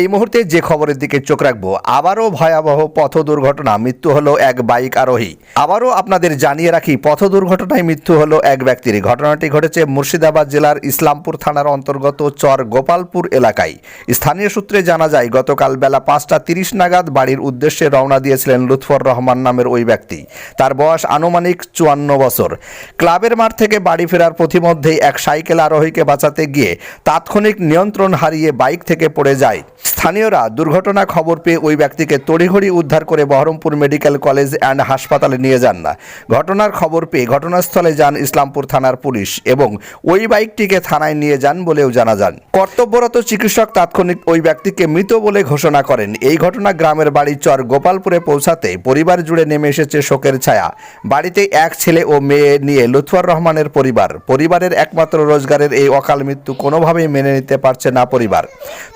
এই মুহূর্তে যে খবরের দিকে চোখ রাখব, আবারও ভয়াবহ পথ দুর্ঘটনা, মৃত্যু হলো এক বাইক আরোহী। আবারও আপনাদের জানিয়ে রাখি, পথ দুর্ঘটনায় মৃত্যু হলো এক ব্যক্তির। ঘটনাটি ঘটেছে মুর্শিদাবাদ জেলার ইসলামপুর থানার অন্তর্গত চর গোপালপুর এলাকায়। স্থানীয় সূত্রে জানা যায়, গতকাল বেলা পাঁচটা তিরিশ নাগাদ বাড়ির উদ্দেশ্যে রওনা দিয়েছিলেন লুৎফর রহমান নামের ওই ব্যক্তি। তার বয়স আনুমানিক চুয়ান্ন বছর। ক্লাবের মাঠ থেকে বাড়ি ফেরার পথিমধ্যেই এক সাইকেল আরোহীকে বাঁচাতে গিয়ে তাৎক্ষণিক নিয়ন্ত্রণ হারিয়ে বাইক থেকে পড়ে যায় স্থানীয়রা দুর্ঘটনা খবর পেয়ে ওই ব্যক্তিকে তড়িঘড়ি উদ্ধার করে বহরমপুর মেডিকেল কলেজ অ্যান্ড হাসপাতালে নিয়ে যান না। ঘটনার খবর পেয়ে ঘটনাস্থলে যান ইসলামপুর থানার পুলিশ এবং ওই বাইকটিকে থানায় নিয়ে যান বলেও জানা যান। কর্তব্যরত চিকিৎসক তাৎক্ষণিক ওই ব্যক্তিকে মৃত বলে ঘোষণা করেন। এই ঘটনা গ্রামের বাড়ি চর গোপালপুরে পৌঁছাতে পরিবার জুড়ে নেমে এসেছে শোকের ছায়া। বাড়িতে এক ছেলে ও মেয়ে নিয়ে লুৎফর রহমানের পরিবার। পরিবারের একমাত্র রোজগারের এই অকাল মৃত্যু কোনোভাবেই মেনে নিতে পারছে না পরিবার।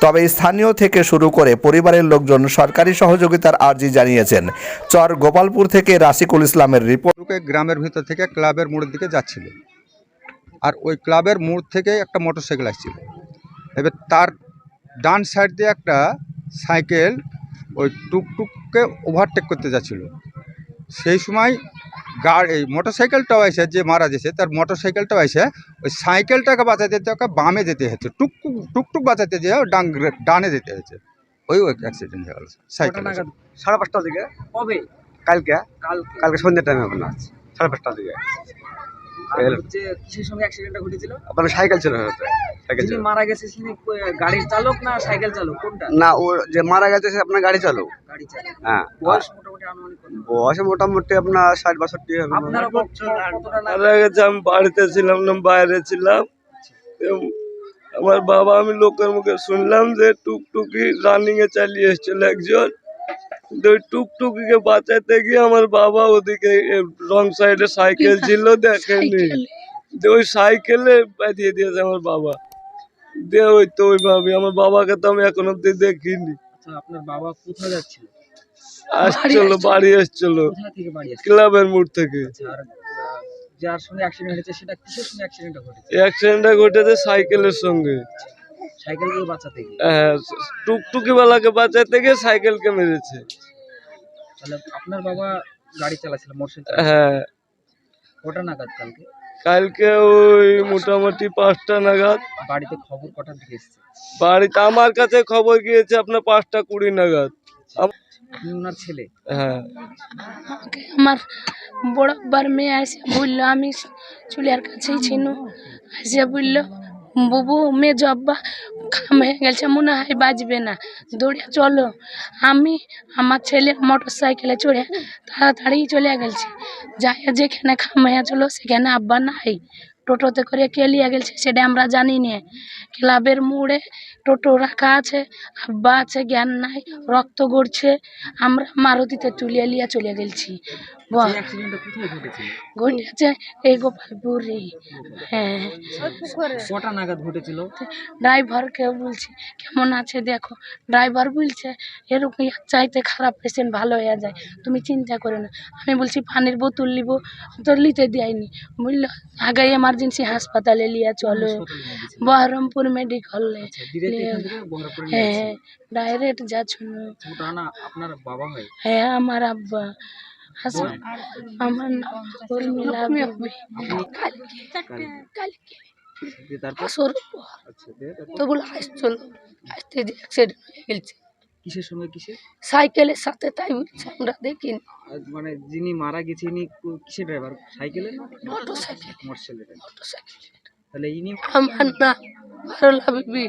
তবে স্থানীয় থেকে শুরু করে পরিবারের লোকজন সরকারি সহযোগিতার আর্জি জানিয়েছেন। চর গোপালপুর থেকে রাসিকুল ইসলামের রিপোর্ট। গ্রামের ভিতর থেকে ক্লাবের মোড়ের দিকে যাচ্ছিল। আর ওই ক্লাবের মোড় থেকে একটা মোটরসাইকেল আসছিল। এবার তার ডান সাইড দিয়ে একটা সাইকেল ওই টুকটুককে ওভারটেক করতে যাচ্ছিল। সেই সময় গাড়ি এই মোটরসাইকেলটাও আছে যে মারা গেছে তার মোটরসাইকেলটাও আছে ওই সাইকেলটাকে বাঁচাতে যেতে ওকে বামে যেতে হচ্ছে টুকটুক টুকটুক বাঁচাতে যেয়ে ডাং ডানে যেতে হচ্ছে ওই ওই অ্যাক্সিডেন্ট হয়ে গেল সাইকেল সাড়ে পাঁচটার দিকে? কবে? কালকে। কালকে। সন্ধ্যের টাইমে আপনার। সাড়ে পাঁচটার দিকে। কিসের সঙ্গে অ্যাক্সিডেন্টটা ঘটেছিল? আপনার সাইকেল ছিল হয়তো সাইকেল ছিল। মারা গেছে তিনি গাড়ির চালক না সাইকেল চালক? কোনটা? না ও যে মারা গেছে সে আপনার গাড়ি চালু গাড়ি চালক। হ্যাঁ বয়স মোটামুটি আনুমানিক কত? বয়সে মোটামুটি আপনার ষাট বাষট্টি হবে। আপনারা কত- কতটা না মারা গেছে আমি বাড়িতে ছিলাম না বাইরে ছিলাম। এবং আমার বাবা আমি লোকের মুখে শুনলাম যে টুকটুকি রানিং এ চালিয়ে এসেছিল একজন। ওই টুকটুকিকে বাঁচাতে গিয়ে আমার বাবা ওদিকে রং সাইডে সাইকেল ছিল দেখেনি ওই সাইকেলে বাঁধিয়ে দিয়েছে আমার বাবা। দিয়ে ওই তো ওই ওইভাবে আমার বাবাকে তো আমি এখন অব্দি দেখিনি। আচ্ছা আপনার বাবা কোথায় যাচ্ছিল আসছিল বাড়ি ক্লাবের মোড় থেকে। আচ্ছা যার সঙ্গে অ্যাক্সিডেন্ট হয়েছে সেটা কিসের সঙ্গে অ্যাক্সিডেন্টটা ঘটেছে? অ্যাক্সিডেন্টটা ঘটেছে সাইকেলের সঙ্গে। সাইকেল দিয়ে বাঁচাতে গিয়ে? হ্যাঁ টুকটুকি বেলাকে বাঁচাতে গিয়ে সাইকেলকে মেরেছে। তাহলে আপনার বাবা গাড়ি চালাচ্ছিল মোটরসাইকেল হ্যাঁ। কটা নাগাদ কালকে? কালকে ওই মোটামুটি পাঁচটা নাগাদ। বাড়িতে খবর কটার দিকে এসছে? বাড়িতে আমার কাছে খবর গিয়েছে আপনার পাঁচটা কুড়ি নাগাদ। আপনি ওনার ছেলে? হ্যাঁ। আমাকে আমার বড় বার মেয়ে এসে বলল আমি চুলিয়ার কাছেই ছিল এসে বলল বুবু মেয়ে জব্বা হয়ে গেছে, মনে হয় বাজবে না। দৌড়ে চলো। আমি আমার ছেলে মোটর সাইকেলে চড়ে তাড়াতাড়ি চলে গেছে। যাই যেখানে খাম হয়ে চলো সেখানে আব্বা নাই। টোটোতে করে কে লিয়ে গেছে সেটা আমরা জানি না ক্লাবের মোড়ে টোটো রাখা আছে আব্বা আছে জ্ঞান নাই রক্ত গড়ছে আমরা মারুতিতে তুলিয়ে লিয়ে চলে গেছি ঘটেছিল ঘটেছে? এই গোপালপুরে। হ্যাঁ। কটা নাগাদ ঘটেছিল। ড্রাইভারকে বলছি কেমন আছে দেখো? ড্রাইভার বলছে এরকম চাইতে খারাপ পেশেন্ট ভালো হয়ে যায় তুমি চিন্তা করো না। আমি বলছি পানির বোতল নিব। তো নিতে দেয়নি। বলল আগে এমার্জেন্সি হাসপাতালে নিয়ে চলো। বহরমপুর মেডিকেলে নিয়ে। হ্যাঁ ডাইরেক্ট যাচ্ছ হয়? হ্যাঁ আমার আব্বা। আমার নাম উর্মিলা কালকে কালকে। আচ্ছা তারপর? তো বলে আসছিল আসতে যে অ্যাক্সিডেন্ট হয়ে গেছে। কিসের সঙ্গে কিসের? সাইকেলের সাথে তাই বলছে আমরা দেখিনি আর মানে যিনি মারা গেছে ইনি কো- কিসের ড্রাইভার সাইকেলে মোটরসাইকেল সাইকেল মোটরসাইকেলে মোটর সাইকেল তাহলে ইনি আমার নাম ভারলা বিবি।